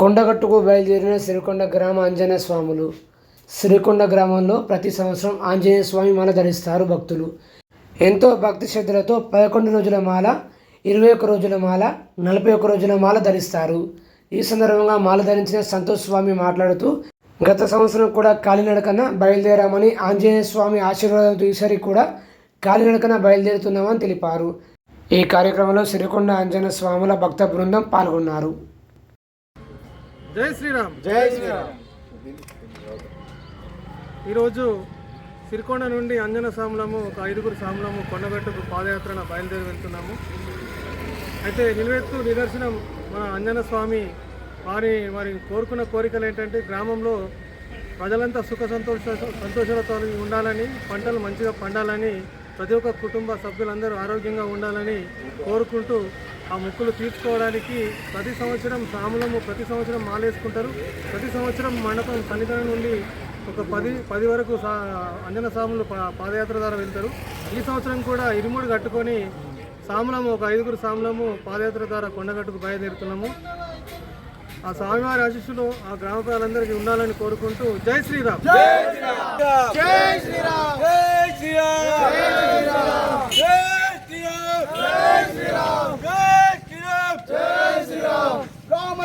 కొండగట్టుకు బయలుదేరిన సిరికొండ గ్రామ ఆంజనేయ స్వాములు. సిరికొండ గ్రామంలో ప్రతి సంవత్సరం ఆంజనేయ స్వామి మాల ధరిస్తారు భక్తులు. ఎంతో భక్తి శ్రద్ధలతో పదకొండు రోజుల మాల ఇరవై ఒక్క రోజుల మాల నలభై ఒక్క రోజుల మాల ధరిస్తారు. ఈ సందర్భంగా మాల ధరించిన సంతోష్ స్వామి మాట్లాడుతూ గత సంవత్సరం కూడా కాలినడకన బయలుదేరామని ఆంజనేయ స్వామి ఆశీర్వాదంతో ఈసారి కూడా కాలినడకన బయలుదేరుతున్నామని తెలిపారు. ఈ కార్యక్రమంలో సిరికొండ ఆంజనేయ స్వాముల భక్త బృందం పాల్గొన్నారు. జై శ్రీరామ్. జై శ్రీరామ్. ఈరోజు సిరికొండ నుండి అంజన సాములము ఒక ఐదుగురు సాములము కొండగట్టుకు పాదయాత్రన బయలుదేరి వెళ్తున్నాము. అయితే నిలువెత్తు నిదర్శనం మన అంజన స్వామి వారి వారి కోరుకున్న కోరికలు ఏంటంటే గ్రామంలో ప్రజలంతా సుఖ సంతోష సంతోషాలతో ఉండాలని పంటలు మంచిగా పండాలని ప్రతి ఒక్క కుటుంబ సభ్యులందరూ ఆరోగ్యంగా ఉండాలని కోరుకుంటూ ఆ మొక్కులు తీర్చుకోవడానికి ప్రతి సంవత్సరం సాములము ప్రతి సంవత్సరం మాలేసుకుంటారు. ప్రతి సంవత్సరం మండపం సన్నిధానం నుండి ఒక పది పది వరకు సా అంజన సాములు పా- పాదయాత్ర ద్వారా వెళ్తారు. ఈ సంవత్సరం కూడా ఇరుముడు కట్టుకొని సాములము ఒక ఐదుగురు సాములము పాదయాత్ర ద్వారా కొండగట్టుకు బయలుదేరుతున్నాము. ఆ స్వామివారి ఆశీస్సులు ఆ గ్రామ ప్రజలందరికీ ఉండాలని కోరుకుంటూ జై శ్రీరామ్. జై శ్రీరామ్ జై శ్రీరామ్ జై శ్రీరామ్ జై శ్రీరామ్ జై శ్రీరామ్ జై శ్రీరామ్ రామ